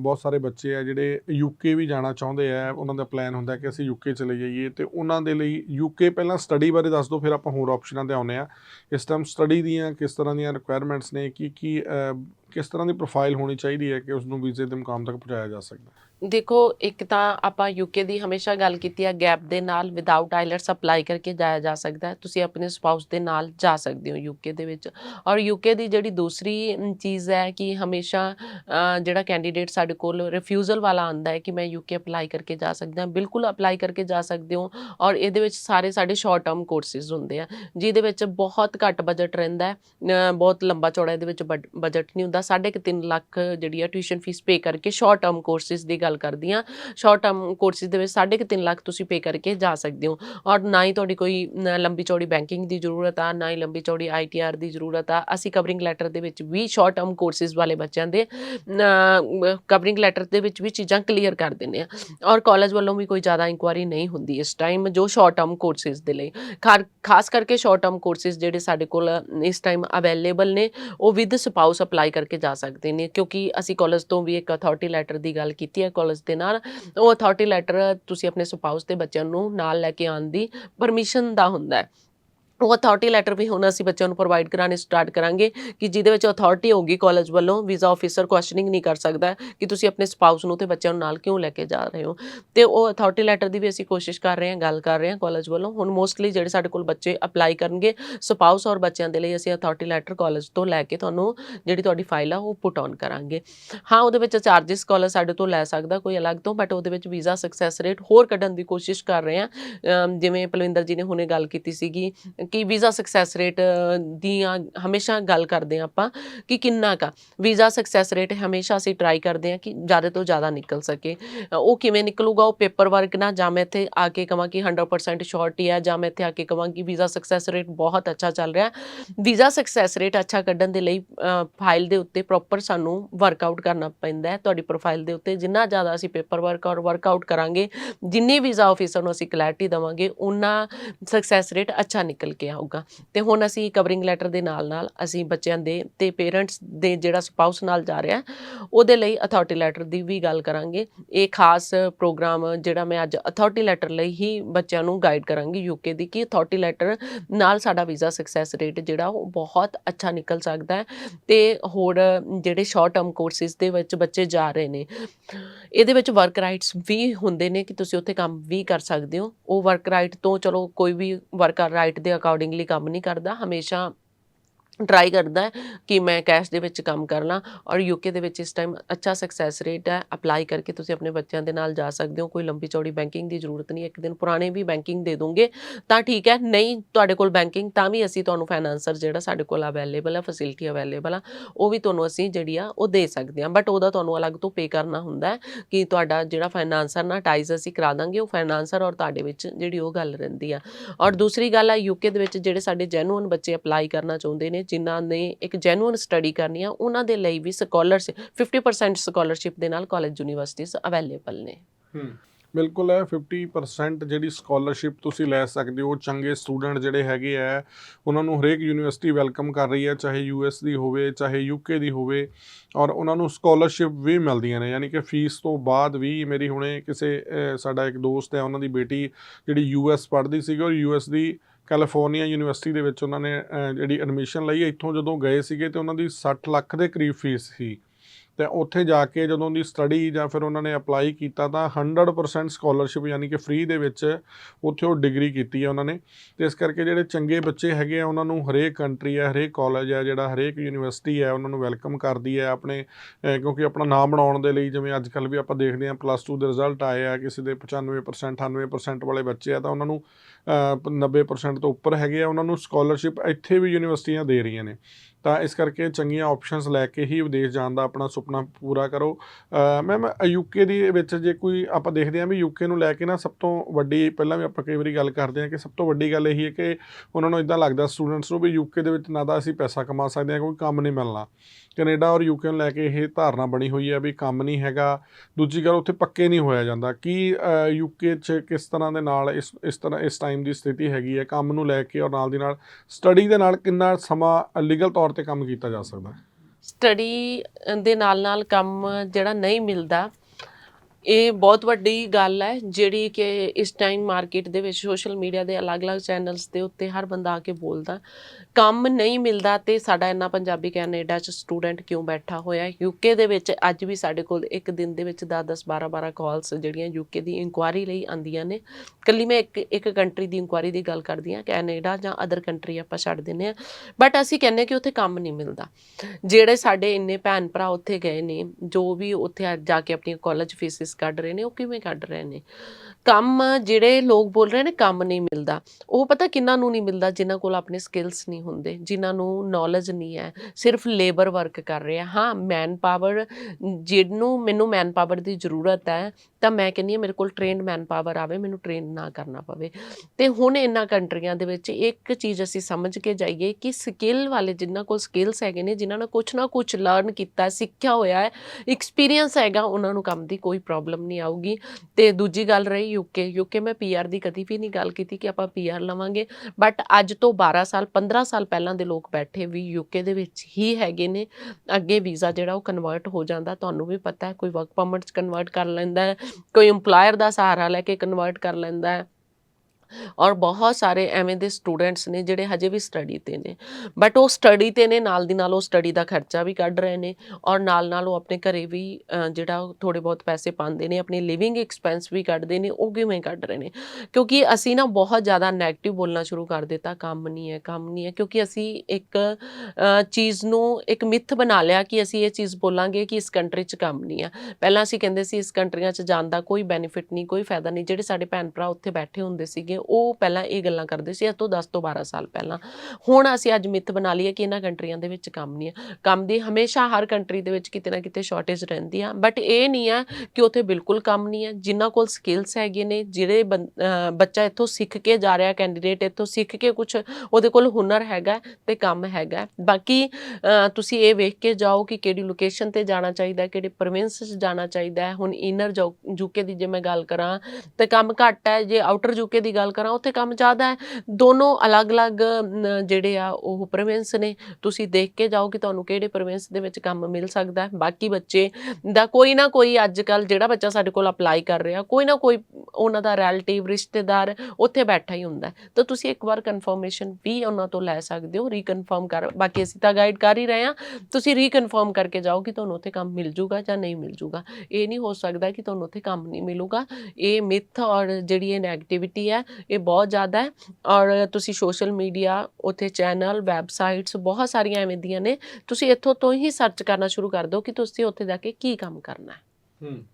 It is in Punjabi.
ਬਹੁਤ ਸਾਰੇ ਬੱਚੇ ਆ ਜਿਹੜੇ ਯੂਕੇ ਵੀ ਜਾਣਾ ਚਾਹੁੰਦੇ ਆ, ਉਹਨਾਂ ਦਾ ਪਲਾਨ ਹੁੰਦਾ ਕਿ ਅਸੀਂ ਯੂਕੇ ਚਲੇ ਜਾਈਏ ਤੇ ਉਹਨਾਂ ਦੇ ਲਈ ਯੂਕੇ ਪਹਿਲਾਂ ਸਟੱਡੀ ਬਾਰੇ ਦੱਸ ਦਿਓ, ਫਿਰ ਆਪਾਂ ਹੋਰ ਆਪਸ਼ਨਾਂ ਤੇ ਆਉਂਦੇ ਆ। ਇਸ ਟਾਈਮ ਸਟੱਡੀ ਦੀਆਂ ਕਿਸ ਤਰ੍ਹਾਂ ਦੀਆਂ ਰਿਕੁਆਇਰਮੈਂਟਸ ਨੇ ਕੀ ਕੀ ਕਿਸ ਤਰ੍ਹਾਂ ਦੀ ਪ੍ਰੋਫਾਈਲ ਹੋਣੀ ਚਾਹੀਦੀ ਹੈ ਕਿ ਉਸ ਨੂੰ ਵੀਜ਼ੇ ਦੇ ਮੁਕਾਮ ਤੱਕ ਪਹੁੰਚਾਇਆ ਜਾ ਸਕਦਾ ਦੇਖੋ, ਇੱਕ ਤਾਂ ਆਪਾਂ ਯੂਕੇ ਦੀ ਹਮੇਸ਼ਾ ਗੱਲ ਕੀਤੀ ਹੈ ਗੈਪ ਦੇ ਨਾਲ ਵਿਦਆਊਟ ਆਈਲੈਟਸ ਅਪਲਾਈ ਕਰਕੇ ਜਾਇਆ ਜਾ ਸਕਦਾ ਹੈ। ਤੁਸੀਂ ਆਪਣੇ ਸਪਾਊਸ ਦੇ ਨਾਲ ਜਾ ਸਕਦੇ ਹੋ ਯੂਕੇ ਦੇ ਵਿੱਚ। ਔਰ ਯੂਕੇ ਦੀ ਜਿਹੜੀ ਦੂਸਰੀ ਚੀਜ਼ ਹੈ ਕਿ ਹਮੇਸ਼ਾ ਜਿਹੜਾ ਕੈਂਡੀਡੇਟ ਸਾਡੇ ਕੋਲ ਰਿਫਿਊਜ਼ਲ ਵਾਲਾ ਆਂਦਾ ਹੈ ਕਿ ਮੈਂ ਯੂਕੇ ਅਪਲਾਈ ਕਰਕੇ ਜਾ ਸਕਦਾ ਬਿਲਕੁਲ ਅਪਲਾਈ ਕਰਕੇ ਜਾ ਸਕਦੇ ਹੋ। ਔਰ ਇਹਦੇ ਵਿੱਚ ਸਾਰੇ ਸਾਡੇ ਸ਼ਾਰਟ ਟਰਮ ਕੋਰਸਿਸ ਹੁੰਦੇ ਆ, ਜਿਹਦੇ ਵਿੱਚ ਬਹੁਤ ਘੱਟ ਬਜਟ ਰਹਿੰਦਾ ਹੈ ਬਹੁਤ ਲੰਬਾ ਚੌੜਾ ਇਹਦੇ ਵਿੱਚ ਬਜਟ ਨਹੀਂ ਹੁੰਦਾ। 3.5 ਲੱਖ ਜਿਹੜੀ ਆ ਟਿਊਸ਼ਨ ਫੀਸ ਪੇ ਕਰਕੇ ਸ਼ਾਰਟ ਟਰਮ ਕੋਰਸਿਸ ਦੀ ਗੱਲ ਕਰਦੀ ਆ। ਸ਼ਾਰਟ ਟਰਮ ਕੋਰਸਿਸ ਦੇ ਵਿੱਚ 3.5 ਲੱਖ ਤੁਸੀਂ ਪੇ ਕਰਕੇ ਜਾ ਸਕਦੇ ਹੋ। ਔਰ ਨਾ ਹੀ ਤੁਹਾਡੀ ਕੋਈ ਲੰਬੀ ਚੌੜੀ ਬੈਂਕਿੰਗ ਦੀ ਜ਼ਰੂਰਤ ਆ, ਨਾ ਹੀ ਲੰਬੀ ਚੌੜੀ ਆਈਟੀਆਰ ਦੀ ਜ਼ਰੂਰਤ ਆ। ਅਸੀਂ ਕਵਰਿੰਗ ਲੈਟਰ ਦੇ ਵਿੱਚ ਵੀ ਸ਼ਾਰਟ ਟਰਮ ਕੋਰਸਿਸ ਵਾਲੇ ਬੱਚਿਆਂ ਦੇ ਕਵਰਿੰਗ ਲੈਟਰ ਦੇ ਵਿੱਚ ਵੀ ਚੀਜ਼ਾਂ ਕਲੀਅਰ ਕਰ ਦਿੰਦੇ ਆ। ਔਰ ਕਾਲਜ ਵੱਲੋਂ ਵੀ ਕੋਈ ਜ਼ਿਆਦਾ ਇਨਕੁਆਰੀ ਨਹੀਂ ਹੁੰਦੀ ਇਸ ਟਾਈਮ ਜੋ ਸ਼ਾਰਟ ਟਰਮ ਕੋਰਸਿਸ ਦੇ ਲਈ। ਖਾਰ- ਖਾਸ ਕਰਕੇ ਸ਼ਾਰਟ ਟਰਮ ਕੋਰਸਿਸ ਜਿਹੜੇ ਸਾਡੇ ਕੋਲ ਇਸ ਟਾਈਮ ਅਵੇਲੇਬਲ ਨੇ, ਉਹ ਵਿਦ ਸਪਾਊਸ ਅਪਲਾਈ ਕਰਕੇ ਜਾ ਸਕਦੇ ਨੇ, ਕਿਉਂਕਿ ਅਸੀਂ ਕਾਲਜ ਤੋਂ ਵੀ ਇੱਕ ਅਥਾਰਟੀ ਲੈਟਰ ਦੀ ਗੱਲ ਕੀਤੀ ਹੈ ਕਾਲਜ ਦੇ ਨਾਲ, ਉਹ ਅਥਾਰਟੀ ਲੈਟਰ ਤੁਸੀਂ ਆਪਣੇ ਸਪਾਊਸ ਤੇ ਬੱਚਿਆਂ ਨੂੰ ਨਾਲ ਲੈ ਕੇ ਆਉਣ ਦੀ ਪਰਮਿਸ਼ਨ ਦਾ ਹੁੰਦਾ ਹੈ। ਉਹ ਅਥਾਰਟੀ ਲੈਟਰ ਵੀ ਹੁਣ ਅਸੀਂ ਬੱਚਿਆਂ ਨੂੰ ਪ੍ਰੋਵਾਈਡ ਕਰਾਣੇ ਸਟਾਰਟ ਕਰਾਂਗੇ ਕਿ ਜਿਹਦੇ ਵਿੱਚ ਅਥਾਰਟੀ ਹੋਗੀ ਕਾਲਜ ਵੱਲੋਂ ਵੀਜ਼ਾ ਆਫੀਸਰ ਕੁਐਸਚਨਿੰਗ ਨਹੀਂ ਕਰ ਸਕਦਾ ਕਿ ਤੁਸੀਂ ਆਪਣੇ ਸਪਾਊਸ ਨੂੰ ਤੇ ਬੱਚਿਆਂ ਨੂੰ ਨਾਲ ਕਿਉਂ ਲੈ ਕੇ ਜਾ ਰਹੇ ਹੋ। ਤੇ ਉਹ ਅਥਾਰਟੀ ਲੈਟਰ ਦੀ ਵੀ ਅਸੀਂ ਕੋਸ਼ਿਸ਼ ਕਰ ਰਹੇ ਹਾਂ, ਗੱਲ ਕਰ ਰਹੇ ਹਾਂ ਕਾਲਜ ਵੱਲੋਂ। ਹੁਣ ਮੋਸਟਲੀ ਜਿਹੜੇ ਸਾਡੇ ਕੋਲ ਬੱਚੇ ਅਪਲਾਈ ਕਰਨਗੇ ਸਪਾਊਸ ਔਰ ਬੱਚਿਆਂ ਦੇ ਲਈ ਅਸੀਂ ਅਥਾਰਟੀ ਲੈਟਰ ਕਾਲਜ ਤੋਂ ਲੈ ਕੇ ਤੁਹਾਨੂੰ ਜਿਹੜੀ ਤੁਹਾਡੀ ਫਾਈਲ ਆ, ਉਹ ਪੁਟ ਔਨ ਕਰਾਂਗੇ। ਹਾਂ, ਉਹਦੇ ਵਿੱਚ ਚਾਰजेस ਕਾਲਜ ਸਾਡੇ ਤੋਂ ਲੈ ਸਕਦਾ ਕੋਈ ਅਲੱਗ ਤੋਂ ਬਟ ਉਹਦੇ ਵਿੱਚ ਵੀਜ਼ਾ ਸਕਸੈਸ ਰੇਟ ਹੋਰ ਕੱਢਣ ਦੀ ਕੋਸ਼ਿਸ਼ ਕਰ ਰਹੇ ਹਾਂ। ਜਿਵੇਂ ਪਲਵਿੰਦਰ ਜੀ ਨੇ ਹੁਣੇ ਗੱਲ ਕੀਤੀ ਸੀਗੀ ਕਿ ਵੀਜ਼ਾ ਸਕਸੈਸ ਰੇਟ ਦੀਆਂ ਹਮੇਸ਼ਾ ਗੱਲ ਕਰਦੇ ਹਾਂ ਆਪਾਂ ਕਿ ਕਿੰਨਾ ਕਾ ਵੀਜ਼ਾ ਸਕਸੈਸ ਰੇਟ ਹਮੇਸ਼ਾ ਅਸੀਂ ਟਰਾਈ ਕਰਦੇ ਹਾਂ ਕਿ ਜ਼ਿਆਦਾ ਤੋਂ ਜ਼ਿਆਦਾ ਨਿਕਲ ਸਕੇ। ਉਹ ਕਿਵੇਂ ਨਿਕਲੂਗਾ, ਉਹ ਪੇਪਰ ਵਰਕ ਨਾ ਜਾਂ ਮੈਂ ਇੱਥੇ ਆ ਕੇ ਕਹਾਂ ਕਿ 100% ਸ਼ੋਰਟੀ ਹੈ ਜਾਂ ਮੈਂ ਇੱਥੇ ਆ ਕੇ ਕਹਾਂ ਕਿ ਵੀਜ਼ਾ ਸਕਸੈਸ ਰੇਟ ਬਹੁਤ ਅੱਛਾ ਚੱਲ ਰਿਹਾ। ਵੀਜ਼ਾ ਸਕਸੈਸ ਰੇਟ ਅੱਛਾ ਕੱਢਣ ਦੇ ਲਈ ਫਾਈਲ ਦੇ ਉੱਤੇ ਪ੍ਰੋਪਰ ਸਾਨੂੰ ਵਰਕਆਊਟ ਕਰਨਾ ਪੈਂਦਾ ਹੈ ਤੁਹਾਡੀ ਪ੍ਰੋਫਾਈਲ ਦੇ ਉੱਤੇ। ਜਿੰਨਾ ਜ਼ਿਆਦਾ ਅਸੀਂ ਪੇਪਰ ਵਰਕ ਔਰ ਵਰਕਆਊਟ ਕਰਾਂਗੇ, ਜਿੰਨੀ ਵੀਜ਼ਾ ਆਫੀਸਰ ਨੂੰ ਅਸੀਂ ਕਲੈਰਿਟੀ ਦਵਾਂਗੇ ਉਨਾ ਸਕਸੈਸ ਰੇਟ ਅੱਛਾ ਨਿਕਲ ਕੇ ਆਊਗਾ ਤੇ ਹੁਣ ਅਸੀਂ ਕਵਰਿੰਗ ਲੈਟਰ ਦੇ ਨਾਲ ਨਾਲ ਅਸੀਂ ਬੱਚਿਆਂ ਦੇ ਤੇ ਪੇਰੈਂਟਸ ਦੇ ਜਿਹੜਾ ਸਪਾਊਸ ਨਾਲ ਜਾ ਰਿਹਾ, ਉਹਦੇ ਲਈ ਅਥਾਰਟੀ ਲੈਟਰ ਦੀ ਵੀ ਗੱਲ ਕਰਾਂਗੇ। ਇਹ ਖਾਸ ਪ੍ਰੋਗਰਾਮ ਜਿਹੜਾ ਮੈਂ ਅੱਜ ਅਥਾਰਟੀ ਲੈਟਰ ਲਈ ਹੀ ਬੱਚਿਆਂ ਨੂੰ ਗਾਈਡ ਕਰਾਂਗੀ ਯੂਕੇ ਦੀ ਕਿ ਅਥਾਰਟੀ ਲੈਟਰ ਨਾਲ ਸਾਡਾ ਵੀਜ਼ਾ ਸਕਸੈਸ ਰੇਟ ਜਿਹੜਾ ਉਹ ਬਹੁਤ ਅੱਛਾ ਨਿਕਲ ਸਕਦਾ ਹੈ। ਤੇ ਹੋਰ ਜਿਹੜੇ ਸ਼ਾਰਟ ਟਰਮ ਕੋਰਸਿਸ ਦੇ ਵਿੱਚ ਬੱਚੇ ਜਾ ਰਹੇ ਨੇ, ਇਹਦੇ ਵਿੱਚ ਵਰਕ ਰਾਈਟਸ ਵੀ ਹੁੰਦੇ ਨੇ ਕਿ ਤੁਸੀਂ ਉੱਥੇ ਕੰਮ ਵੀ ਕਰ ਸਕਦੇ ਹੋ। ਉਹ ਵਰਕ ਰਾਈਟ ਤੋਂ ਚਲੋ ਕੋਈ ਵੀ ਵਰਕ ਰਾਈਟ ਦੇ ਅਕੋਰਡਿੰਗਲੀ ਕੰਮ ਨਹੀਂ ਕਰਦਾ ਹਮੇਸ਼ਾ ਟਰਾਈ ਕਰਦਾ ਹੈ ਕਿ ਮੈਂ ਕੈਸ਼ ਦੇ ਵਿੱਚ ਕੰਮ ਕਰ ਲਾਂ ਔਰ ਯੂਕੇ ਦੇ ਵਿੱਚ ਇਸ ਟਾਈਮ ਅੱਛਾ ਸਕਸੈਸ ਰੇਟ ਹੈ। ਅਪਲਾਈ ਕਰਕੇ ਤੁਸੀਂ ਆਪਣੇ ਬੱਚਿਆਂ ਦੇ ਨਾਲ ਜਾ ਸਕਦੇ ਹੋ। ਕੋਈ ਲੰਬੀ ਚੌੜੀ ਬੈਂਕਿੰਗ ਦੀ ਜ਼ਰੂਰਤ ਨਹੀਂ। ਇੱਕ ਦਿਨ ਪੁਰਾਣੇ ਵੀ ਬੈਂਕਿੰਗ ਦੇ ਦੋਗੇ, ਤਾਂ ਠੀਕ ਹੈ। ਨਹੀਂ ਤੁਹਾਡੇ ਕੋਲ ਬੈਂਕਿੰਗ ਤਾਂ ਵੀ ਅਸੀਂ ਤੁਹਾਨੂੰ ਫਾਈਨਾਂਸਰ ਜਿਹੜਾ ਸਾਡੇ ਕੋਲ ਅਵੇਲੇਬਲ ਹੈ ਫੈਸਿਲਿਟੀ ਅਵੇਲੇਬਲ ਆ, ਉਹ ਵੀ ਤੁਹਾਨੂੰ ਅਸੀਂ ਜਿਹੜੀ ਆ, ਉਹ ਦੇ ਸਕਦੇ ਹਾਂ। ਬਟ ਉਹਦਾ ਤੁਹਾਨੂੰ ਅਲੱਗ ਤੋਂ ਪੇ ਕਰਨਾ ਹੁੰਦਾ ਹੈ ਕਿ ਤੁਹਾਡਾ ਜਿਹੜਾ ਫਾਈਨਾਂਸਰ ਨਾਲ ਟਾਈਜ਼ ਅਸੀਂ ਕਰਾ ਦਾਂਗੇ, ਉਹ ਫਾਈਨਾਂਸਰ ਔਰ ਤੁਹਾਡੇ ਵਿੱਚ ਜਿਹੜੀ ਉਹ ਗੱਲ ਰਹਿੰਦੀ ਆ। ਔਰ ਦੂਸਰੀ ਗੱਲ ਆ ਯੂਕੇ ਦੇ ਵਿੱਚ ਜਿਹੜੇ ਸਾਡੇ ਜੈਨੂਅਨ ਬੱਚੇ ਅਪਲਾਈ ਕਰਨਾ ਚਾਹੁੰਦੇ ਨੇ ਜਿਨ੍ਹਾਂ ਨੇ ਇੱਕ ਜੈਨੂਅਨ ਸਟੱਡੀ ਕਰਨੀ ਆ, ਉਹਨਾਂ ਦੇ ਲਈ ਵੀ ਸਕਾਲਰਸ਼ਿਪ 50% ਸਕਾਲਰਸ਼ਿਪ ਦੇ ਨਾਲ ਕਾਲਜ ਯੂਨੀਵਰਸਿਟੀਜ਼ ਅਵੇਲੇਬਲ ਨੇ। ਬਿਲਕੁਲ ਹੈ 50% ਜਿਹੜੀ ਸਕਾਲਰਸ਼ਿਪ ਤੁਸੀਂ ਲੈ ਸਕਦੇ ਹੋ ਚੰਗੇ ਸਟੂਡੈਂਟ ਜਿਹੜੇ ਹੈਗੇ ਆ, ਉਹਨਾਂ ਨੂੰ ਹਰੇਕ ਯੂਨੀਵਰਸਿਟੀ ਵੈਲਕਮ ਕਰ ਰਹੀ ਹੈ, ਚਾਹੇ ਯੂਐਸ ਦੀ ਹੋਵੇ, ਚਾਹੇ ਯੂਕੇ ਦੀ ਹੋਵੇ, ਔਰ ਉਹਨਾਂ ਨੂੰ ਸਕਾਲਰਸ਼ਿਪ ਵੀ ਮਿਲਦੀਆਂ ਨੇ, ਯਾਨੀ ਕਿ ਫੀਸ ਤੋਂ ਬਾਅਦ ਵੀ ਮੇਰੀ ਹੁਣੇ ਕਿਸੇ ਸਾਡਾ ਇੱਕ ਦੋਸਤ ਹੈ, ਉਹਨਾਂ ਦੀ ਬੇਟੀ ਜਿਹੜੀ ਯੂਐਸ ਪੜ੍ਹਦੀ ਸੀਗੀ, ਔਰ ਯੂਐਸ ਦੀ ਕੈਲੀਫੋਰਨੀਆ ਯੂਨੀਵਰਸਿਟੀ ਦੇ ਵਿੱਚ ਉਹਨਾਂ ਨੇ ਜਿਹੜੀ ਐਡਮਿਸ਼ਨ ਲਈ, ਇੱਥੋਂ ਜਦੋਂ ਗਏ ਸੀਗੇ ਤੇ ਉਹਨਾਂ ਦੀ 60 ਲੱਖ ਦੇ ਕਰੀਬ ਫੀਸ ਸੀ। ਤੇ ਉੱਥੇ ਜਾ ਕੇ ਜਦੋਂ ਦੀ ਸਟੱਡੀ ਜਾਂ ਫਿਰ ਉਹਨਾਂ ਨੇ ਅਪਲਾਈ ਕੀਤਾ ਤਾਂ 100% ਸਕਾਲਰਸ਼ਿਪ ਯਾਨੀ ਕਿ ਫ੍ਰੀ ਦੇ ਵਿੱਚ ਉੱਥੇ ਉਹ ਡਿਗਰੀ ਕੀਤੀ ਹੈ ਉਹਨਾਂ ਨੇ। ਤੇ ਇਸ ਕਰਕੇ ਜਿਹੜੇ ਚੰਗੇ ਬੱਚੇ ਹੈਗੇ ਆ, ਉਹਨਾਂ ਨੂੰ ਹਰੇਕ ਕੰਟਰੀ ਹੈ, ਹਰੇਕ ਕਾਲਜ ਹੈ, ਜਿਹੜਾ ਹਰੇਕ ਯੂਨੀਵਰਸਿਟੀ ਹੈ, ਉਹਨਾਂ ਨੂੰ ਵੈਲਕਮ ਕਰਦੀ ਹੈ ਆਪਣੇ ਕਿਉਂਕਿ ਆਪਣਾ ਨਾਮ ਬਣਾਉਣ ਦੇ ਲਈ ਜਿਵੇਂ ਅੱਜ ਕੱਲ੍ਹ ਵੀ ਆਪਾਂ ਦੇਖਦੇ ਹਾਂ ਪਲੱਸ 2 ਦੇ ਰਿਜ਼ਲਟ ਆਏ ਆ, ਕਿਸੇ ਦੇ 95% 98% ਵਾਲੇ ਬੱਚੇ ਆ ਤਾਂ ਉਹਨਾਂ ਨੂੰ, ਅਹ 90% ਤੋਂ ਉੱਪਰ ਹੈਗੇ ਆ, ਉਹਨਾਂ ਨੂੰ ਸਕਾਲਰਸ਼ਿਪ ਇੱਥੇ ਵੀ ਯੂਨੀਵਰਸਿਟੀਆਂ ਦੇ ਰਹੀਆਂ ਨੇ। ਤਾਂ ਇਸ ਕਰਕੇ ਚੰਗੀਆਂ ਆਪਸ਼ਨਸ ਲੈ ਕੇ ਹੀ ਵਿਦੇਸ਼ ਜਾਣ ਦਾ ਆਪਣਾ ਸੁਪਨਾ ਪੂਰਾ ਕਰੋ। ਮੈਮ ਯੂਕੇ ਦੀ ਵਿੱਚ ਜੇ ਕੋਈ ਆਪਾਂ ਦੇਖਦੇ ਹਾਂ ਵੀ ਯੂਕੇ ਨੂੰ ਲੈ ਕੇ ਨਾ ਸਭ ਤੋਂ ਵੱਡੀ, ਪਹਿਲਾਂ ਵੀ ਆਪਾਂ ਕਈ ਵਾਰੀ ਗੱਲ ਕਰਦੇ ਹਾਂ ਕਿ ਸਭ ਤੋਂ ਵੱਡੀ ਗੱਲ ਇਹੀ ਹੈ ਕਿ ਉਹਨਾਂ ਨੂੰ ਇਦਾਂ ਲੱਗਦਾ ਸਟੂਡੈਂਟਸ ਨੂੰ ਵੀ ਯੂਕੇ ਦੇ ਵਿੱਚ ਨਾ ਤਾਂ ਅਸੀਂ ਪੈਸਾ ਕਮਾ ਸਕਦੇ ਹਾਂ, ਕੋਈ ਕੰਮ ਨਹੀਂ ਮਿਲਣਾ। ਕੈਨੇਡਾ ਔਰ ਯੂਕੇ ਨੂੰ ਲੈ ਕੇ ਇਹ ਧਾਰਨਾ ਬਣੀ ਹੋਈ ਹੈ ਵੀ ਕੰਮ ਨਹੀਂ ਹੈਗਾ, ਦੂਜੀ ਗੱਲ ਉੱਥੇ ਪੱਕੇ ਨਹੀਂ ਹੋਇਆ ਜਾਂਦਾ। ਕੀ ਯੂਕੇ 'ਚ ਕਿਸ ਤਰ੍ਹਾਂ ਦੇ ਨਾਲ ਇਸ ਇਸ ਤਰ੍ਹਾਂ, ਇਸ ਟਾਈਮ ਦੀ ਸਥਿਤੀ ਹੈਗੀ ਹੈ? ਕੰਮ ਨੂੰ ਲੈ ਕੇ ਔਰ ਨਾਲ ਦੀ ਨਾਲ ਸਟੱਡੀ ਦੇ ਨਾਲ ਕਿੰਨਾ ਸਮਾਂ ਲੀਗਲ ਤੌਰ ਤੇ ਕੰਮ ਕੀਤਾ ਜਾ ਸਕਦਾ ਸਟੱਡੀ ਦੇ ਨਾਲ ਨਾਲ ਕੰਮ ਜਿਹੜਾ ਨਹੀਂ ਮਿਲਦਾ ਇਹ ਬਹੁਤ ਵੱਡੀ ਗੱਲ ਹੈ, ਜਿਹੜੀ ਕਿ ਇਸ ਟਾਈਮ ਮਾਰਕੀਟ ਦੇ ਵਿੱਚ ਸੋਸ਼ਲ ਮੀਡੀਆ ਦੇ ਅਲੱਗ-ਅਲੱਗ ਚੈਨਲਸ ਦੇ ਉੱਤੇ ਹਰ ਬੰਦਾ ਆ ਕੇ ਬੋਲਦਾ। ਕੰਮ ਨਹੀਂ ਮਿਲਦਾ ਤੇ ਸਾਡਾ ਇੰਨਾ ਪੰਜਾਬੀ ਕੈਨੇਡਾ ਚ ਸਟੂਡੈਂਟ ਕਿਉਂ ਬੈਠਾ ਹੋਇਆ? ਯੂਕੇ ਦੇ ਵਿੱਚ ਅੱਜ ਵੀ ਸਾਡੇ ਕੋਲ ਇੱਕ ਦਿਨ ਦੇ ਵਿੱਚ 10-10 12-12 ਕਾਲਸ ਜਿਹੜੀਆਂ ਯੂਕੇ ਦੀ ਇਨਕੁਆਰੀ ਲਈ ਆਂਦੀਆਂ ਨੇ। ਕੱਲੀ ਮੈਂ ਇੱਕ ਇੱਕ ਕੰਟਰੀ ਦੀ ਇਨਕੁਆਰੀ ਦੀ ਗੱਲ ਕਰਦੀ ਹਾਂ, ਕੈਨੇਡਾ ਜਾਂ ਅਦਰ ਕੰਟਰੀ ਆਪਾਂ ਛੱਡ ਦਿੰਨੇ ਆ ਬਟ ਅਸੀਂ ਕਹਿੰਨੇ ਕਿ ਉੱਥੇ ਕੰਮ ਨਹੀਂ ਮਿਲਦਾ। ਜਿਹੜੇ ਸਾਡੇ ਇੰਨੇ ਭੈਣ ਭਰਾ ਉੱਥੇ ਗਏ ਨੇ, ਜੋ ਵੀ ਉੱਥੇ ਅੱਜ ਜਾ ਕੇ ਆਪਣੀਆਂ ਕਾਲਜ ਫੀਸਿਸ ਕੱਢ ਰਹੇ ਨੇ, ਉਹ ਕਿਵੇਂ ਕੱਢ ਰਹੇ ਨੇ? ਕੰਮ ਜਿਹੜੇ ਲੋਕ ਬੋਲ ਰਹੇ ਨੇ, ਕੰਮ ਨਹੀਂ ਮਿਲਦਾ। ਉਹ ਪਤਾ ਕਿੰਨਾਂ ਨੂੰ ਨਹੀਂ ਮਿਲਦਾ, ਜਿਨ੍ਹਾਂ ਕੋਲ ਆਪਣੇ ਸਕਿੱਲਸ ਨਹੀਂ ਹੁੰਦੇ, ਜਿਨ੍ਹਾਂ ਨੂੰ ਨੌਲੇਜ ਨਹੀਂ ਹੈ। ਸਿਰਫ ਲੇਬਰ ਵਰਕ ਕਰ ਰਹੇ ਆ। ਹਾਂ ਮੈਨ ਪਾਵਰ ਜਿਹਨੂੰ, ਮੈਨੂੰ ਮੈਨ ਪਾਵਰ ਦੀ ਜ਼ਰੂਰਤ ਹੈ ਤਾਂ ਮੈਂ ਕਹਿੰਦੀ ਹਾਂ ਮੇਰੇ ਕੋਲ ਟ੍ਰੇਨਡ ਮੈਨ ਪਾਵਰ ਆਵੇ, ਮੈਨੂੰ ਟ੍ਰੇਨ ਨਾ ਕਰਨਾ ਪਵੇ। ਤੇ ਹੁਣ ਇਹਨਾਂ ਕੰਟਰੀਆਂ ਦੇ ਵਿੱਚ ਇੱਕ ਚੀਜ਼ ਅਸੀਂ ਸਮਝ ਕੇ ਜਾਈਏ ਕਿ ਸਕਿੱਲ ਵਾਲੇ ਜਿਨ੍ਹਾਂ ਕੋਲ ਸਕਿੱਲਸ ਹੈਗੇ ਨੇ, ਜਿਨ੍ਹਾਂ ਨੇ ਕੁਝ ਨਾ ਕੁਝ ਲਰਨ ਕੀਤਾ, ਸਿੱਖਿਆ ਹੋਇਆ ਹੈ ਐਕਸਪੀਰੀਅੰਸ ਹੈਗਾ, ਉਹਨਾਂ ਨੂੰ ਕੰਮ ਦੀ ਕੋਈ ਪ੍ਰੋਬਲਮ ਨਹੀਂ ਆਊਗੀ। ਤੇ ਦੂਜੀ ਗੱਲ ਰਹੀ ਯੂਕੇ ਯੂਕੇ ਮੈਂ ਪੀਆਰ ਦੀ ਕਦੀ ਵੀ ਨਹੀਂ ਗੱਲ ਕੀਤੀ ਕਿ ਆਪਾਂ ਪੀਆਰ ਲਵਾਂਗੇ। ਬਟ ਅੱਜ ਤੋਂ 12 ਸਾਲ 15 ਸਾਲ ਪਹਿਲਾਂ ਦੇ ਲੋਕ ਬੈਠੇ ਵੀ ਯੂਕੇ ਦੇ ਵਿੱਚ ਹੀ ਹੈਗੇ ਨੇ। ਅੱਗੇ ਵੀਜ਼ਾ ਜਿਹੜਾ ਉਹ ਕਨਵਰਟ ਹੋ ਜਾਂਦਾ, ਤੁਹਾਨੂੰ ਵੀ ਪਤਾ ਹੈ, ਕੋਈ ਵਰਕ ਪਰਮਿਟ ਚ ਕਨਵਰਟ ਕਰ ਲੈਂਦਾ ਹੈ। ਕੋਈ EMPLOYER ਦਾ ਸਹਾਰਾ ਲੈ ਕੇ ਕਨਵਰਟ ਕਰ ਲੈਂਦਾ ਹੈ। ਔਰ ਬਹੁਤ ਸਾਰੇ ਐਵੇਂ ਦੇ ਸਟੂਡੈਂਟਸ ਨੇ ਜਿਹੜੇ ਹਜੇ ਵੀ ਸਟੱਡੀ ਤੇ ਨੇ। ਬਟ ਉਹ ਸਟੱਡੀ ਤੇ ਨੇ, ਨਾਲ ਦੀ ਨਾਲ ਉਹ ਸਟੱਡੀ ਦਾ ਖਰਚਾ ਵੀ ਕੱਢ ਰਹੇ ਨੇ ਔਰ ਨਾਲ ਨਾਲ ਉਹ ਆਪਣੇ ਘਰੇ ਵੀ ਜਿਹੜਾ ਥੋੜੇ ਬਹੁਤ ਪੈਸੇ ਪਾਉਂਦੇ ਨੇ, ਆਪਣੀ ਲਿਵਿੰਗ ਐਕਸਪੈਂਸ ਵੀ ਕੱਢਦੇ ਨੇ, ਉਹ ਕਿਵੇਂ ਕੱਢ ਰਹੇ ਨੇ? ਕਿਉਂਕਿ ਅਸੀਂ ਨਾ ਬਹੁਤ ਜ਼ਿਆਦਾ 네ਗੇਟਿਵ ਬੋਲਣਾ ਸ਼ੁਰੂ ਕਰ ਦਿੱਤਾ, ਕੰਮ ਨਹੀਂ ਹੈ, ਕੰਮ ਨਹੀਂ ਹੈ, ਕਿਉਂਕਿ ਅਸੀਂ ਇੱਕ ਚੀਜ਼ ਨੂੰ ਇੱਕ ਮਿੱਥ ਬਣਾ ਲਿਆ ਕਿ ਅਸੀਂ ਇਹ ਚੀਜ਼ ਬੋਲਾਂਗੇ ਕਿ ਇਸ ਕੰਟਰੀ 'ਚ ਕੰਮ ਨਹੀਂ ਹੈ। ਪਹਿਲਾਂ ਅਸੀਂ ਕਹਿੰਦੇ ਸੀ ਇਸ ਕੰਟਰੀਆਂ 'ਚ ਜਾਣ ਦਾ ਕੋਈ ਬੈਨੀਫਿਟ ਨਹੀਂ ਕੋਈ ਫਾਇਦਾ ਨਹੀਂ ਜਿਹੜੇ ਸਾਡੇ ਭੈਣ ਭਰਾ ਉੱਥੇ ਬੈਠੇ ਹੁੰਦੇ ਸੀਗੇ ਉਹ ਪਹਿਲਾਂ ਇਹ ਗੱਲਾਂ ਕਰਦੇ ਸੀ, ਅੱਜ ਤੋਂ 10 ਤੋਂ 12 ਸਾਲ ਪਹਿਲਾਂ। ਹੁਣ ਅਸੀਂ ਅੱਜ ਮਿੱਥ ਬਣਾ ਲਈ ਹੈ ਕਿ ਇਹਨਾਂ ਕੰਟਰੀਆਂ ਦੇ ਵਿੱਚ ਕੰਮ ਨਹੀਂ ਹੈ ਕੰਮ ਦੀ ਹਮੇਸ਼ਾ ਹਰ ਕੰਟਰੀ ਦੇ ਵਿੱਚ ਕਿਤੇ ਨਾ ਕਿਤੇ ਸ਼ਾਰਟੇਜ ਰਹਿੰਦੀ ਆ। ਬਟ ਇਹ ਨਹੀਂ ਆ ਕਿ ਉੱਥੇ ਬਿਲਕੁਲ ਕੰਮ ਨਹੀਂ ਹੈ ਜਿਨ੍ਹਾਂ ਕੋਲ ਸਕਿੱਲਸ ਹੈਗੇ ਨੇ, ਜਿਹੜੇ ਬੰ- ਬੱਚਾ ਇੱਥੋਂ ਸਿੱਖ ਕੇ ਜਾ ਰਿਹਾ ਕੈਂਡੀਡੇਟ ਇੱਥੋਂ ਸਿੱਖ ਕੇ ਕੁਝ ਉਹਦੇ ਕੋਲ ਹੁਨਰ ਹੈਗਾ ਤੇ ਕੰਮ ਹੈਗਾ। ਬਾਕੀ ਤੁਸੀਂ ਇਹ ਵੇਖ ਕੇ ਜਾਓ ਕਿ ਕਿਹੜੀ ਲੋਕੇਸ਼ਨ ਤੇ ਜਾਣਾ ਚਾਹੀਦਾ ਹੈ ਕਿਹੜੇ ਪ੍ਰੋਵਿੰਸ 'ਚ ਜਾਣਾ ਚਾਹੀਦਾ। ਹੈ ਹੁਣ ਇਨਰ ਯੂਕੇ ਦੀ ਜੇ ਮੈਂ ਗੱਲ ਕਰਾਂ, ਤੇ ਕੰਮ ਘੱਟ ਹੈ। ਜੇ ਆਊਟਰ ਯੂਕੇ ਦੀ ਗੱਲ ਗੱਲ ਕਰਾਂ, ਉੱਥੇ ਕੰਮ ਜ਼ਿਆਦਾ ਹੈ। ਦੋਨੋਂ ਅਲੱਗ-ਅਲੱਗ ਜਿਹੜੇ ਆ, ਉਹ ਪ੍ਰੋਵਿੰਸ ਨੇ। ਤੁਸੀਂ ਦੇਖ ਕੇ ਜਾਓ ਕਿ ਤੁਹਾਨੂੰ ਕਿਹੜੇ ਪ੍ਰੋਵਿੰਸ ਦੇ ਵਿੱਚ ਕੰਮ ਮਿਲ ਸਕਦਾ ਹੈ। ਬਾਕੀ ਬੱਚੇ ਦਾ ਕੋਈ ਨਾ ਕੋਈ ਅੱਜ ਕੱਲ ਜਿਹੜਾ ਬੱਚਾ ਸਾਡੇ ਕੋਲ ਅਪਲਾਈ ਕਰ ਰਿਹਾ, ਕੋਈ ਨਾ ਕੋਈ ਉਹਨਾਂ ਦਾ ਰਿਲੇਟਿਵ ਰਿਸ਼ਤੇਦਾਰ ਉੱਥੇ ਬੈਠਾ ਹੀ ਹੁੰਦਾ ਤਾਂ ਤੁਸੀਂ ਇੱਕ ਵਾਰ ਕਨਫਰਮੇਸ਼ਨ ਵੀ ਉਹਨਾਂ ਤੋਂ ਲੈ ਸਕਦੇ ਹੋ। ਰੀਕਨਫਰਮ ਕਰ, ਬਾਕੀ ਅਸੀਂ ਤਾਂ ਗਾਈਡ ਕਰ ਹੀ ਰਹੇ ਹਾਂ। ਤੁਸੀਂ ਰੀਕਨਫਰਮ ਕਰਕੇ ਜਾਓ ਕਿ ਤੁਹਾਨੂੰ ਉੱਥੇ ਕੰਮ ਮਿਲ ਜੂਗਾ ਜਾਂ ਨਹੀਂ ਮਿਲ ਜੂਗਾ। ਇਹ ਨਹੀਂ ਹੋ ਸਕਦਾ ਕਿ ਤੁਹਾਨੂੰ ਉੱਥੇ ਕੰਮ ਨਹੀਂ ਮਿਲੂਗਾ। ਇਹ ਮਿਥ ਔਰ ਜਿਹੜੀ ਇਹ 네ਗੇਟਿਵਿਟੀ ਹੈ ਇਹ ਬਹੁਤ ਜ਼ਿਆਦਾ ਹੈ। ਔਰ ਤੁਸੀਂ ਸੋਸ਼ਲ ਮੀਡੀਆ ਉੱਥੇ ਚੈਨਲ ਵੈਬਸਾਈਟਸ ਬਹੁਤ ਸਾਰੀਆਂ ਐਵੇਂ ਦੀਆਂ ਨੇ। ਤੁਸੀਂ ਇੱਥੋਂ ਤੋਂ ਹੀ ਸਰਚ ਕਰਨਾ ਸ਼ੁਰੂ ਕਰ ਦਿਓ ਕਿ ਤੁਸੀਂ ਉੱਥੇ ਜਾ ਕੇ ਕੀ ਕੰਮ ਕਰਨਾ ਹੈ। ਹੂੰ।